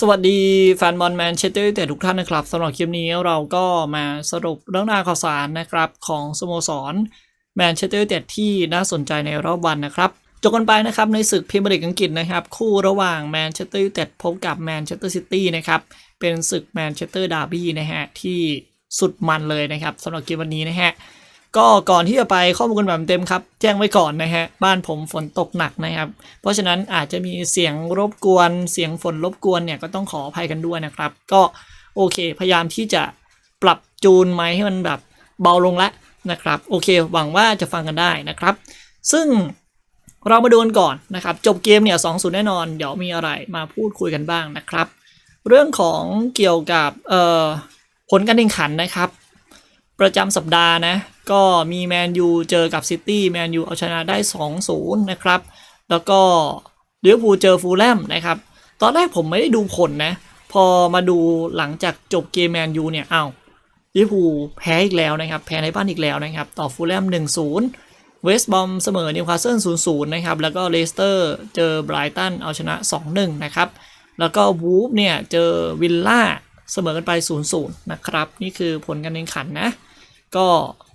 สวัสดีแฟนบอลแมนเชสเตอร์ยูไนเต็ดทุกท่านนะครับสำหรับคลิปนี้เราก็มาสรุปเรื่องราวข่าวสารนะครับของสโมสรแมนเชสเตอร์ยูไนเต็ดที่น่าสนใจในรอบวันนะครับจบกันไปนะครับในศึกพรีเมียร์ลีกอังกฤษนะครับคู่ระหว่างแมนเชสเตอร์ยูไนเต็ดพบกับแมนเชสเตอร์ซิตี้นะครับเป็นศึกแมนเชสเตอร์ดาร์บี้นะฮะที่สุดมันเลยนะครับสำหรับเกมวันนี้นะฮะ ก็ก่อนที่จะไปข้อมูลกันแบบเต็มครับ แจ้งไว้ก่อนนะฮะ บ้านผมฝนตกหนักนะครับ เพราะฉะนั้นอาจจะมีเสียงรบกวน เสียงฝนรบกวนเนี่ยก็ต้องขออภัยกันด้วยนะครับ ก็โอเค พยายามที่จะปรับจูนไมค์ให้มันแบบเบาลงละนะครับ โอเค หวังว่าจะฟังกันได้นะครับ ซึ่งเรามาดูกันก่อนนะครับ จบเกมเนี่ยสองศูนย์แน่นอน เดี๋ยวมีอะไรมาพูดคุยกันบ้างนะครับ เรื่องของเกี่ยวกับเอ่อผลการแข่งขันนะครับ ประจำสัปดาห์นะ ก็มีแมนยูเจอกับซิตี้แมนยูเอาชนะได้ 2-0 นะครับ แล้วก็ลิเวอร์พูลเจอฟูลแลมนะครับ ตอนแรกผมไม่ได้ดูผลนะ พอมาดูหลังจากจบเกมแมนยูเนี่ย เอ้าวลิเวอร์พูลแพ้อีกแล้วนะครับ แพ้ในบ้านอีกแล้วนะครับ ต่อฟูลแลม 1-0 เวสต์บอมเสมอนิวคาสเซิล 0-0 นะครับ แล้วก็เลสเตอร์เจอไบรตันเอาชนะ 2-1 นะครับ แล้วก็วูฟเนี่ยเจอวิลล่าเสมอกันไป 0-0 นะครับ นี่คือผลการแข่งขันนะ ก็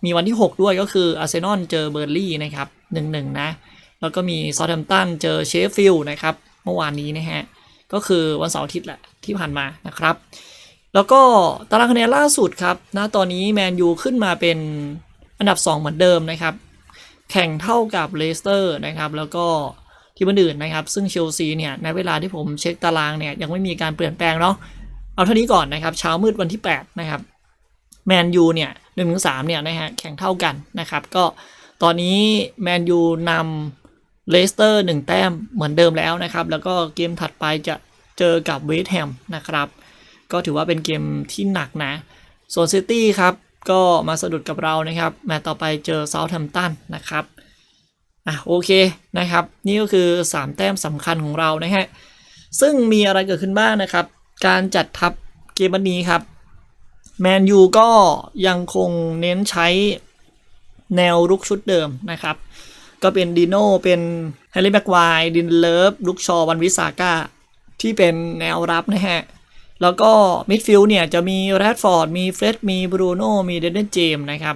มีวันที่ 6 ด้วยก็คืออาร์เซนอลเจอเบอร์ลี่นะครับ1-1นะ แล้วก็มีซอ u t แ a มตันเจอเชฟฟิลด์นะครับ เมื่อวานนี้นะฮะ ก็คือวันเสาร์อาทิตย์แหละที่ผ่านมานะครับ แล้วก็ตารางคะแนนล่าสุดครับนะตอนนี้แมนยูขึ้นมาเป็นอันดับ 2 เหมือนเดิมนะครับ แข่งเท่ากับเลสเตอร์นะครับ แล้วก็ทีมอื่นนะครับ ซึ่งเชลซีเนี่ยในเวลาที่ผมเช็คตารางเนี่ยยังไม่มีการเปลี่ยนแปลงเนาะเอาเท่านี้ก่อนนะครับ เช้ามืดวันที่ 8 นะครับแมนยูเนี่ย หนึ่งถึงสามเนี่ยนะฮะแข่งเท่ากันนะครับ ก็ตอนนี้แมนยูนำเลสเตอร์หนึ่งแต้มเหมือนเดิมแล้วนะครับ แล้วก็เกมถัดไปจะเจอกับเวสต์แฮมนะครับ ก็ถือว่าเป็นเกมที่หนักนะ ส่วนซิตี้ครับ ก็มาสะดุดกับเรานะครับแมตช์ต่อไปเจอเซาท์แฮมป์ตันนะครับอะโอเคนะครับ นี่ก็คือ 3 แต้มสำคัญของเรานะฮะซึ่งมีอะไรเกิดขึ้นบ้างนะครับ การจัดทัพเกมวันนี้ครับ แมนยูก็ยังคงเน้นใช้แนวรุกชุดเดิมนะครับ ก็เป็นดีโน่เป็นแฮร์รี่แบ็กไวด์ดินเลิฟลุกชอวันวิสาก้าที่เป็นแนวรับนะฮะ แล้วก็มิดฟิลด์เนี่ยจะมีแรดฟอร์ดมีเฟรดมีบรูโน่มีเดนเดนเจมนะครับ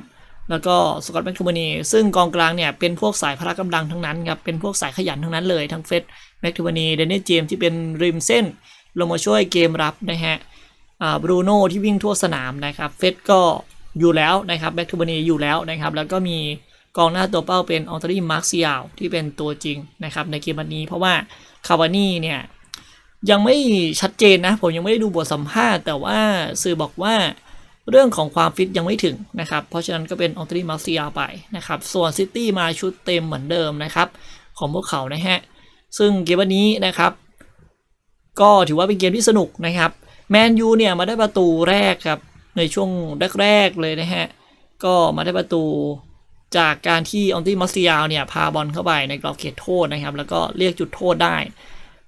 แล้วก็สกอตแมคทูมานีซึ่งกองกลางเนี่ยเป็นพวกสายพละกำลังทั้งนั้นครับ เป็นพวกสายขยันทั้งนั้นเลยทั้งเฟรดแมคทูมานีเดนเดนเจมที่เป็นริมเส้นลงมาช่วยเกมรับนะฮะ บรูโน่ที่วิ่งทั่วสนามนะครับเฟสก็อยู่แล้วนะครับแบ็กทูบานีอยู่แล้วนะครับแล้วก็มีกองหน้าตัวเป้าเป็นอองตอรี่มาร์คซิยาลที่เป็นตัวจริงนะครับในเกมวันนี้ เพราะว่าคาวานี่เนี่ยยังไม่ชัดเจนนะ ผมยังไม่ได้ดูบทสัมภาษณ์แต่ว่าสื่อบอกว่าเรื่องของความฟิตยังไม่ถึงนะครับ เพราะฉะนั้นก็เป็นอองตอรี่มาร์ซิยาลไปนะครับ ส่วนซิตี้มาชุดเต็มเหมือนเดิมนะครับ ของพวกเขานะฮะ ซึ่งเกมวันนี้นะครับ ก็ถือว่าเป็นเกมที่สนุกนะครับ แมนยูเนี่ยมาได้ประตูแรกครับ ในช่วงแรกๆเลยนะฮะ ก็มาได้ประตูจากการที่อองตี้มัสซิยาลเนี่ย พาบอลเข้าไปในกรอบเขตโทษนะครับ แล้วก็เรียกจุดโทษได้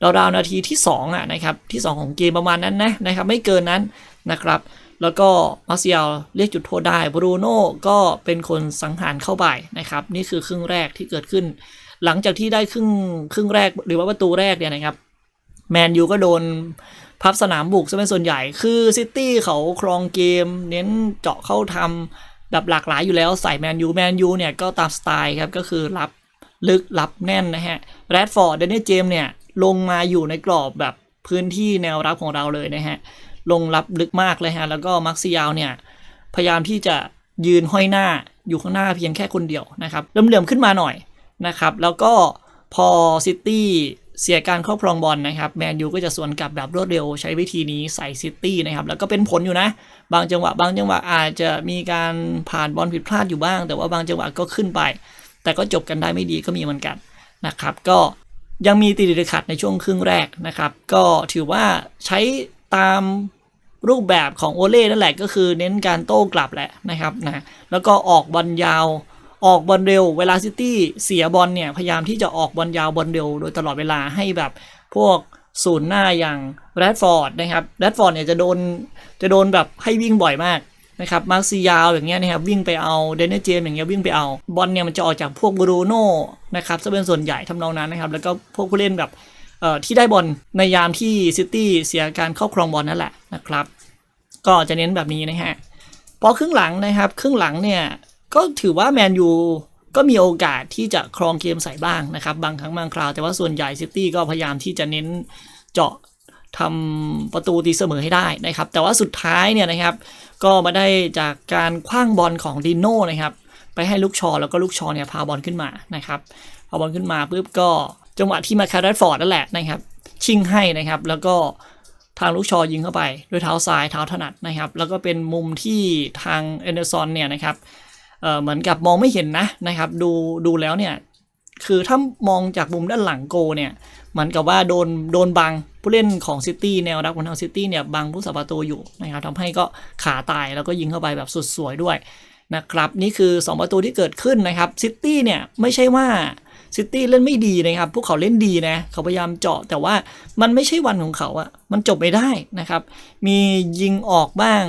ราวๆนาทีที่ 2อะนะครับที่ 2 ของเกมประมาณนั้นนะนะครับไม่เกินนั้นนะครับ แล้วก็มัสซิยาลเรียกจุดโทษได้บรูโน่ก็เป็นคนสังหารเข้าไปนะครับ นี่คือครึ่งแรกที่เกิดขึ้น หลังจากที่ได้ครึ่งครึ่งแรกหรือว่าประตูแรกเนี่ยนะครับ แมนยูก็โดนพับสนามบุกซะเป็นส่วนใหญ่ คือซิตี้เขาครองเกม เน้นเจาะเข้าทำแบบหลากหลายอยู่แล้วใส่แมนยูแมนยูเนี่ยก็ตามสไตล์ครับ ก็คือรับลึกรับแน่นนะฮะแรดฟอร์ดเดนนี่เจมเนี่ยลงมาอยู่ในกรอบแบบพื้นที่แนวรับของเราเลยนะฮะ ลงรับลึกมากเลยฮะ แล้วก็มักซิยาวเนี่ย พยายามที่จะยืนห้อยหน้าอยู่ข้างหน้าเพียงแค่คนเดียวนะครับเหลื่อมๆขึ้นมาหน่อยนะครับ แล้วก็พอซิตี้ เสียการครอบครองบอลนะครับแมนยูก็จะสวนกลับแบบรวดเร็วใช้วิธีนี้ใส่ซิตี้นะครับแล้วก็เป็นผลอยู่นะ บางจังหวะ บางจังหวะอาจจะมีการผ่านบอลผิดพลาดอยู่บ้าง แต่ว่าบางจังหวะก็ขึ้นไป แต่ก็จบกันได้ไม่ดีก็มีเหมือนกันนะครับก็ยังมีตีดิขัดในช่วงครึ่งแรกนะครับ ก็ถือว่าใช้ตามรูปแบบของโอเล่นั่นแหละก็คือเน้นการโต้กลับแหละนะครับนะแล้วก็ออกบอลยาว ออกบอลเร็ว เวลาซิตี้เสียบอลเนี่ย พยายามที่จะออกบอลยาวบอลเร็ว โดยตลอดเวลาให้แบบพวกศูนย์หน้าอย่างแรดฟอร์ดนะครับแรดฟอร์ดเนี่ยจะโดนจะโดนแบบให้วิ่งบ่อยมากนะครับมาร์ซิยาวอย่างเงี้ยนะครับวิ่งไปเอาเดนเนเจมอย่างเงี้ยวิ่งไปเอาบอลเนี่ยมันจะออกจากพวกบรูโน่นะครับจะเป็นส่วนใหญ่ทำนองนั้นนะครับ แล้วก็พวกผู้เล่นแบบเอ่อที่ได้บอลในยามที่ซิตี้เสียการครอบครองบอลนั่นแหละนะครับ ก็จะเน้นแบบนี้นะฮะพอครึ่งหลังนะครับ ครึ่งหลังเนี่ย ก็ถือว่าแมนยูก็มีโอกาสที่จะครองเกมใส่บ้างนะครับ บางครั้งบางคราว แต่ว่าส่วนใหญ่ซิตี้ก็พยายามที่จะเน้นเจาะทำประตูตีเสมอให้ได้นะครับ แต่ว่าสุดท้ายเนี่ยนะครับ ก็มาได้จากการคว้างบอลของดิโน่นะครับ ไปให้ลูกชอแล้วก็ลูกชอเนี่ยพาบอลขึ้นมานะครับพอบอลขึ้นมาปุ๊บก็จังหวะที่มาคาร์ดฟอร์ดนั่นแหละนะครับ ชิงให้นะครับ แล้วก็ทางลูกชอยิงเข้าไป ด้วยเท้าซ้ายเท้าถนัดนะครับ แล้วก็เป็นมุมที่ทางเอนเดอร์สันเนี่ยนะครับ เหมือนกับมองไม่เห็นนะนะครับ ดูดูแล้วเนี่ย คือถ้ามองจากมุมด้านหลังโกเนี่ยเหมือนกับว่าโดนโดนบังผู้เล่นของซิตี้แนวรับของทางซิตี้เนี่ยบังผู้สับประตูอยู่นะครับทำให้ก็ขาตายแล้วก็ยิงเข้าไปแบบสุดสวยด้วยนะครับ นี่คือ 2 ประตูที่เกิดขึ้นนะครับซิตี้เนี่ยไม่ใช่ว่า ซิตี้เล่นไม่ดีนะครับ พวกเขาเล่นดีนะ เขาพยายามเจาะ แต่ว่ามันไม่ใช่วันของเขาอะมันจบไม่ได้นะครับ มียิงออกบ้าง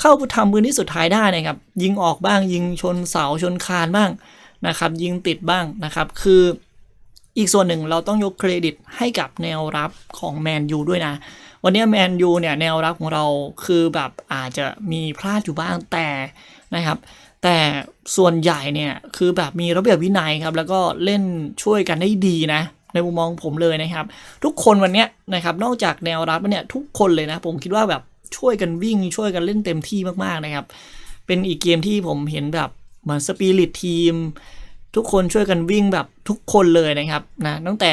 เข้าทำพื้นที่สุดท้ายได้นะครับ ยิงออกบ้าง ยิงชนเสาชนคานบ้างนะครับ ยิงติดบ้างนะครับ คืออีกส่วนหนึ่งเราต้องยกเครดิตให้กับแนวรับของแมนยูด้วยนะ วันนี้แมนยูเนี่ยแนวรับของเราคือแบบอาจจะมีพลาดอยู่บ้างแต่นะครับ แต่ส่วนใหญ่เนี่ยคือแบบมีระเบียบวินัยครับแล้วก็เล่นช่วยกันได้ดีนะ ในมุมมองผมเลยนะครับ ทุกคนวันเนี้ยนะครับนอกจากแนวรับเนี่ยทุกคนเลยนะ ผมคิดว่าแบบช่วยกันวิ่งช่วยกันเล่นเต็มที่มากๆนะครับ เป็นอีกเกมที่ผมเห็นแบบเหมือนสปิริตทีมทุกคนช่วยกันวิ่งแบบทุกคนเลยนะครับนะตั้งแต่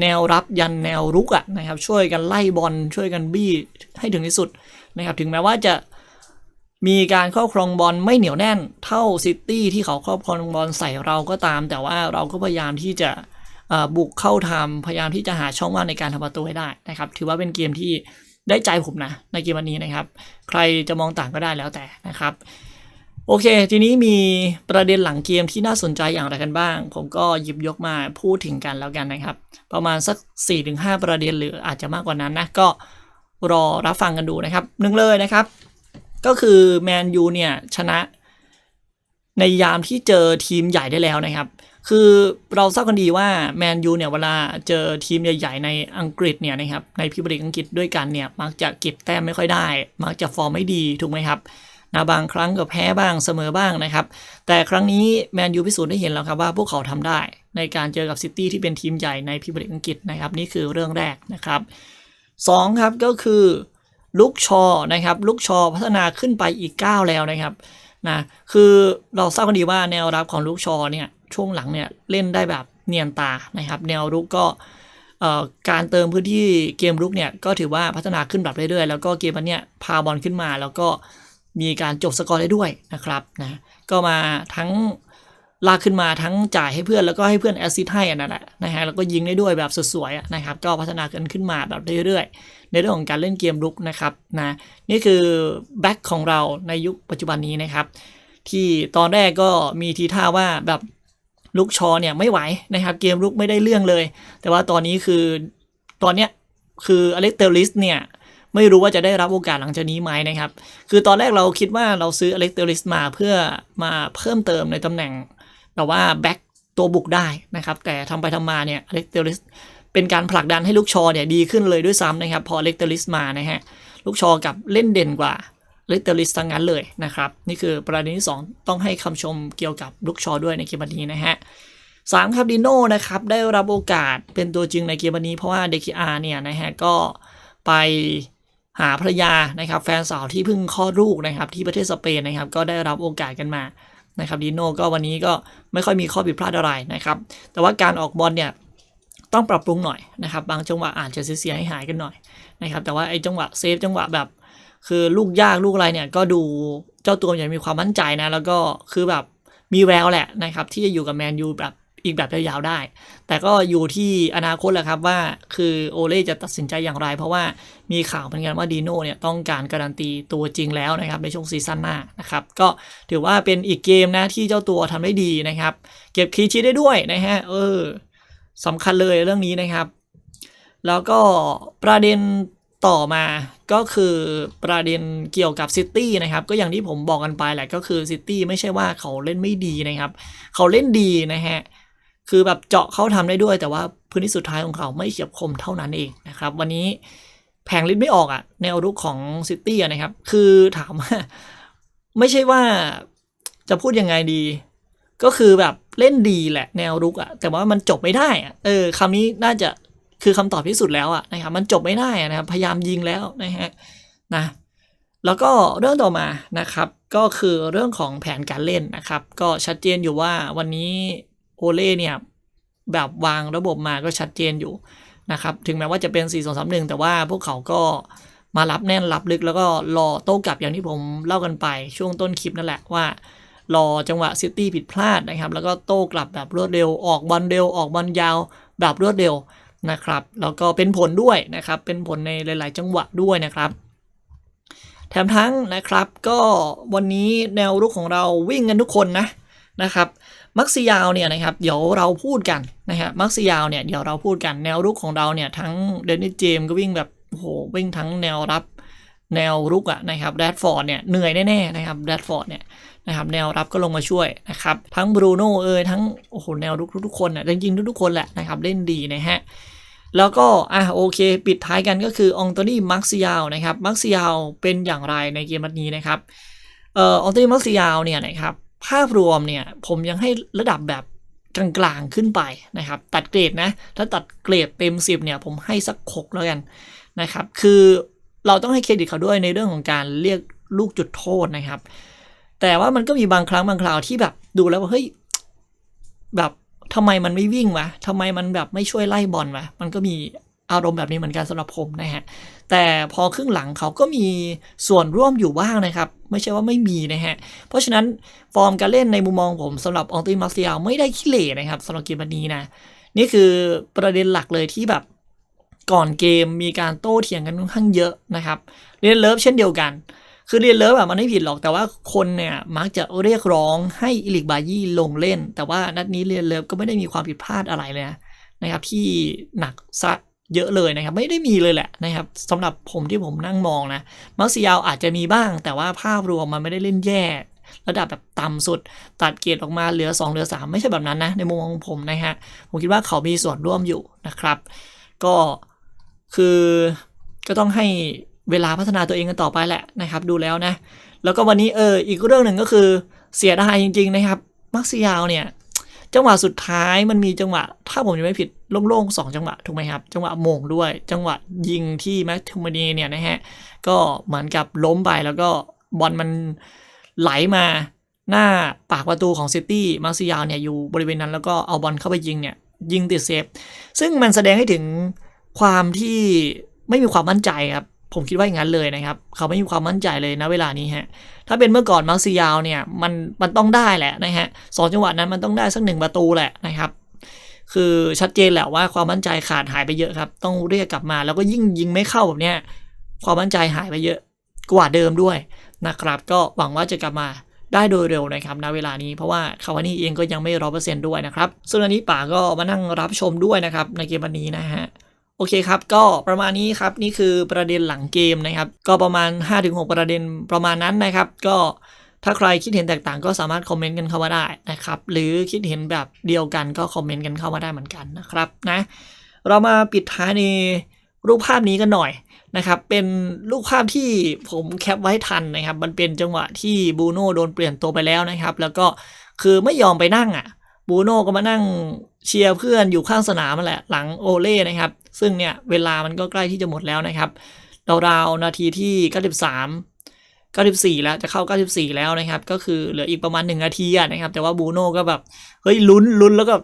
แนวรับยันแนวรุกอะนะครับช่วยกันไล่บอลช่วยกันบี้ให้ถึงที่สุดนะครับถึงแม้ว่าจะ มีการครอบครองบอลไม่เหนียวแน่นเท่าซิตี้ที่เขาครอบครองบอลใส่เราก็ตาม แต่ว่าเราก็พยายามที่จะบุกเข้าทำพยายามที่จะหาช่องว่างในการทำประตูให้ได้นะครับ ถือว่าเป็นเกมที่ได้ใจผมนะ ในเกมวันนี้นะครับ ใครจะมองต่างก็ได้แล้วแต่นะครับ โอเค ทีนี้มีประเด็นหลังเกมที่น่าสนใจอย่างไรกันบ้าง ผมก็หยิบยกมาพูดถึงกันแล้วกันนะครับ ประมาณสัก 4-5 ประเด็นหรืออาจจะมากกว่านั้นนะก็รอรับฟังกันดูนะครับหนึ่งเลยนะครับ ก็คือแมนยูเนี่ยชนะในยามที่เจอทีมใหญ่ได้แล้วนะครับ คือเราทราบกันดีว่าแมนยูเนี่ยเวลาเจอทีมใหญ่ ๆ ในอังกฤษเนี่ยนะครับในพรีเมียร์ลีกอังกฤษด้วยกันเนี่ยมักจะเก็บแต้มไม่ค่อยได้ มักจะฟอร์มไม่ดีถูกไหมครับนะบางครั้งก็แพ้บ้างเสมอบ้างนะครับ แต่ครั้งนี้แมนยูพิสูจน์ได้เห็นแล้วครับว่าพวกเขาทำได้ ในการเจอกับซิตี้ที่เป็นทีมใหญ่ในพรีเมียร์ลีกอังกฤษนะครับนี่คือเรื่องแรกนะครับสองครับก็คือ ลุกชอนะครับลุกชอพัฒนาขึ้นไปอีกก้าวแล้วนะครับนะคือเราทราบกันดีว่าแนวรับของลุกชอเนี่ยช่วงหลังเนี่ยเล่นได้แบบเนียนตานะครับ แนวรุกก็เอ่อการเติมพื้นที่เกมรุกเนี่ยก็ถือว่าพัฒนาขึ้นแบบเรื่อยๆ แล้วก็เกมวันเนี้ยพาบอลขึ้นมา แล้วก็มีการจบสกอร์ได้ด้วยนะครับนะก็มาทั้ง ลากขึ้นมาทั้งจ่ายให้เพื่อนแล้วก็ให้เพื่อนแอสซิสต์ให้อันนั่นแหละนะฮะแล้วก็ยิงได้ด้วยแบบสวยๆนะครับก็พัฒนากันขึ้นมาแบบเรื่อยๆ ในเรื่องของการเล่นเกมรุกนะครับนะนี่คือแบ็คของเราในยุคปัจจุบันนี้นะครับ ที่ตอนแรกก็มีทีท่าว่าแบบลุกชอเนี่ยไม่ไหวนะครับเกมรุกไม่ได้เรื่องเลย แต่ว่าตอนนี้คือตอนเนี้ยคืออเล็กเตอริสเนี่ยไม่รู้ว่าจะได้รับโอกาสหลังจากนี้ไหมนะครับ คือตอนแรกเราคิดว่าเราซื้ออเล็กเตอริสมาเพื่อมาเพิ่มเติมในตำแหน่ง แบบว่าแบ็กตัวบุกได้นะครับ แต่ทำไปทำมาเนี่ยอเล็กเตอริสเป็นการผลักดันให้ลูกชอเนี่ยดีขึ้นเลยด้วยซ้ำนะครับ พอเล็กเตอริสมานะฮะลูกชอกับเล่นเด่นกว่าเล็กเตอริสทั้งนั้นเลยนะครับ นี่คือประเด็นที่สองต้องให้คำชมเกี่ยวกับลูกชอด้วยในเกมวันนี้นะฮะสามครับดิโน่นะครับ ได้รับโอกาสเป็นตัวจริงในเกมวันนี้เพราะว่าเดคิอาเนี่ยนะฮะก็ไปหาภรรยานะครับ แฟนสาวที่เพิ่งคลอดลูกนะครับ ที่ประเทศสเปนนะครับ ก็ได้รับโอกาสกันมา นะครับดีโน่ก็วันนี้ก็ไม่ค่อยมีข้อผิดพลาดอะไรนะครับ แต่ว่าการออกบอลเนี่ยต้องปรับปรุงหน่อยนะครับ บางจังหวะอาจจะเสียให้หายกันหน่อยนะครับ แต่ว่าไอ้จังหวะเซฟจังหวะแบบ คือลูกยากลูกอะไรเนี่ยก็ดูเจ้าตัวอย่างมีความมั่นใจนะ แล้วก็คือแบบมีแววแหละนะครับ ที่จะอยู่กับแมนยูแบบ อีกแบบยาวๆได้ แต่ก็อยู่ที่อนาคตแหละครับว่าคือโอเล่จะตัดสินใจอย่างไร เพราะว่ามีข่าวเหมือนกันว่าดีโน่เนี่ยต้องการการันตีตัวจริงแล้วนะครับในช่วงซีซั่นหน้านะครับก็ถือว่าเป็นอีกเกมนะที่เจ้าตัวทำได้ดีนะครับ เก็บคีชีได้ด้วยนะฮะเออสำคัญเลยเรื่องนี้นะครับ แล้วก็ประเด็นต่อมาก็คือประเด็นเกี่ยวกับซิตี้นะครับ ก็อย่างที่ผมบอกกันไปแหละก็คือซิตี้ไม่ใช่ว่าเขาเล่นไม่ดีนะครับ เขาเล่นดีนะฮะ คือแบบเจาะเข้าทำได้ด้วย แต่ว่าพื้นที่สุดท้ายของเขาไม่เฉียบคมเท่านั้นเองนะครับ วันนี้แผงลิ้นไม่ออกอะแนวรุกของซิตี้นะครับ คือถามว่า ไม่ใช่ว่าจะพูดยังไงดี ก็คือแบบเล่นดีแหละแนวรุกอะแต่ว่ามันจบไม่ได้อะเออคำนี้น่าจะคือคำตอบที่สุดแล้วอะนะครับ มันจบไม่ได้ะนะครับ พยายามยิงแล้วนะฮะนะแล้วก็เรื่องต่อมานะครับ ก็คือเรื่องของแผนการเล่นนะครับ ก็ชัดเจนอยู่ว่าวันนี้ โอเล่เนี่ยแบบวางระบบมาก็ชัดเจนอยู่นะครับถึงแม้ว่าจะเป็น 4 2 3 1 แต่ว่าพวกเขาก็มารับแน่นรับลึกแล้วก็รอโต้กลับอย่างที่ผมเล่ากันไปช่วงต้นคลิปนั่นแหละว่า รอจังหวะซิตี้ผิดพลาดนะครับ แล้วก็โต้กลับแบบรวดเร็วออกบอลเร็วออกบอลยาวแบบรวดเร็วนะครับ แล้วก็เป็นผลด้วยนะครับ เป็นผลในหลาย ๆ จังหวะด้วยนะครับ แถมทั้งนะครับก็วันนี้แนวรุกของเราวิ่งกันทุกคนนะนะครับ มักซิยาวเนี่ยนะครับเดี๋ยวเราพูดกันนะฮะมักซิยาวเนี่ยเดี๋ยวเราพูดกันแนวรุกของเราเนี่ยทั้งเดนนิสเจมส์ก็วิ่งแบบโอ้โหวิ่งทั้งแนวรับแนวรุกอะนะครับแรดฟอร์ดเนี่ยเหนื่อยแน่ๆนะครับแรดฟอร์ดเนี่ยนะครับแนวรับก็ลงมาช่วยนะครับทั้งบรูโน่เอยทั้งโอ้โหแนวรุกทุกๆคนอะจริงๆทุกๆคนแหละนะครับเล่นดีนะฮะแล้วก็อะโอเค ปิดท้ายกันก็คือองโตนี่มักซิยาวนะครับมักซิยาวเป็นอย่างไรในเกมนัดนี้นะครับเอ่อองโตนี่มักซิยาวเนี่ยนะครับ ภาพรวมเนี่ยผมยังให้ระดับแบบกลางๆขึ้นไปนะครับ ตัดเกรดนะ ถ้าตัดเกรดเต็ม10เนี่ยผมให้สักหกแล้วกันนะครับ คือเราต้องให้เครดิตเขาด้วยในเรื่องของการเรียกลูกจุดโทษนะครับ แต่ว่ามันก็มีบางครั้งบางคราวที่แบบดูแล้วว่าเฮ้ยแบบทำไมมันไม่วิ่งวะทำไมมันแบบไม่ช่วยไล่บอลวะมันก็มี อารมณ์แบบนี้เหมือนกันสำหรับผมนะฮะ แต่พอครึ่งหลังเขาก็มีส่วนร่วมอยู่บ้างนะครับ ไม่ใช่ว่าไม่มีนะฮะ เพราะฉะนั้นฟอร์มการเล่นในมุมมองผมสำหรับอองตีมาร์เซียลไม่ได้ขี้เหร่นะครับสำหรับเกมวันนี้นะ นี่คือประเด็นหลักเลยที่แบบก่อนเกมมีการโต้เถียงกันค่อนข้างเยอะนะครับ เรียนเลิฟเช่นเดียวกัน คือเรียนเลิฟอะมันไม่ผิดหรอกแต่ว่าคนเนี่ยมักจะเรียกร้องให้อิลิกบายี่ลงเล่น แต่ว่านัดนี้เรียนเลิฟก็ไม่ได้มีความผิดพลาดอะไรเลยนะนะครับที่หนักซะ เยอะเลยนะครับ ไม่ได้มีเลยแหละนะครับสำหรับผมที่ผมนั่งมองนะมาร์ซิยาวอาจจะมีบ้าง แต่ว่าภาพรวมมันไม่ได้เล่นแย่ ระดับแบบต่ำสุด ตัดเกรดออกมาเหลือ 2 เหลือ 3 ไม่ใช่แบบนั้นนะ ในมุมของผมนะฮะผมคิดว่าเขามีส่วนร่วมอยู่นะครับ ก็คือก็ต้องให้เวลาพัฒนาตัวเองกันต่อไปแหละนะครับ ดูแล้วนะ แล้วก็วันนี้เอออีกเรื่องหนึ่งก็คือเสียดายจริง ๆ นะครับ มักซิยาวเนี่ย จังหวะสุดท้ายมันมีจังหวะ ถ้าผมจะไม่ผิด โล่งๆสองจังหวะถูกไหมครับ จังหวะโมงด้วย จังหวะยิงที่แม็กทูมานีเนี่ยนะฮะก็เหมือนกับล้มไปแล้วก็บอลมันไหลมาหน้าปากประตูของซิตี้มักซิยาวเนี่ยอยู่บริเวณนั้นแล้วก็เอาบอลเข้าไปยิงเนี่ยยิงติดเซฟ ซึ่งมันแสดงให้ถึงความที่ไม่มีความมั่นใจครับผมคิดว่าอย่างนั้นเลยนะครับ เขาไม่มีความมั่นใจเลยนะเวลานี้ฮะ ถ้าเป็นเมื่อก่อนมาร์ซิยาวเนี่ยมันมันต้องได้แหละนะฮะสองจังหวะนั้นมันต้องได้สักหนึ่งประตูแหละนะครับ คือชัดเจนแหละว่าความมั่นใจขาดหายไปเยอะครับ ต้องเรียกกลับมา แล้วก็ยิ่งยิงไม่เข้าแบบเนี้ยความมั่นใจหายไปเยอะกว่าเดิมด้วยนะครับ ก็หวังว่าจะกลับมาได้โดยเร็วนะครับณเวลานี้เพราะว่าคาวานี่เองก็ยังไม่ร้อเปอร์เซ็นต์ด้วยนะครับส่วนอันนี้ป๋าก็มานั่งรับชมด้วยนะครับในเกมวันนี้นะฮะโอเคครับ ก็ประมาณนี้ครับ นี่คือประเด็นหลังเกมนะครับ ก็ประมาณ 5-6 ประเด็นประมาณนั้นนะครับ ก็ ถ้าใครคิดเห็นแตกต่างก็สามารถคอมเมนต์กันเข้ามาได้นะครับ หรือคิดเห็นแบบเดียวกันก็คอมเมนต์กันเข้ามาได้เหมือนกันนะครับนะ เรามาปิดท้ายในรูปภาพนี้กันหน่อยนะครับ เป็นรูปภาพที่ผมแคปไว้ทันนะครับ มันเป็นจังหวะที่บูโน่โดนเปลี่ยนตัวไปแล้วนะครับ แล้วก็คือไม่ยอมไปนั่งอะ บูโน่ก็มานั่งเชียร์เพื่อนอยู่ข้างสนามนั่นแหละ หลังโอเล่นะครับ ซึ่งเนี่ยเวลามันก็ใกล้ที่จะหมดแล้วนะครับราวๆนาทีที่ 93 94 แล้วจะเข้า 94 แล้วนะครับ ก็คือเหลืออีกประมาณ 1 นาทีนะครับ แต่ว่าบูโน่ก็แบบเฮ้ยลุ้นลุ้นแล้วก็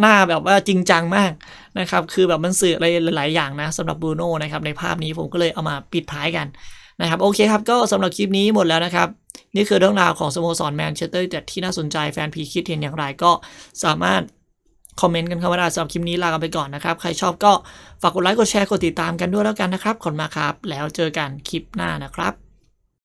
หน้าแบบว่าจริงจังมากนะครับ คือแบบมันสื่ออะไรหลาย ๆ อย่างนะสำหรับบูโน่นะครับในภาพนี้ผมก็เลยเอามาปิดท้ายกันนะครับโอเคครับก็สำหรับคลิปนี้หมดแล้วนะครับ นี่คือเรื่องราวของสโมสรแมนเชสเตอร์แต่ที่น่าสนใจแฟนพีคิดเห็นอย่างไรก็สามารถคอมเมนต์กันเข้ามาได้สำหรับคลิปนี้ลากันไปก่อนนะครับ ใครชอบก็ฝากกดไลค์กดแชร์กดติดตามกันด้วยแล้วกันนะครับขอบคุณมากครับ แล้วเจอกันคลิปหน้านะครับ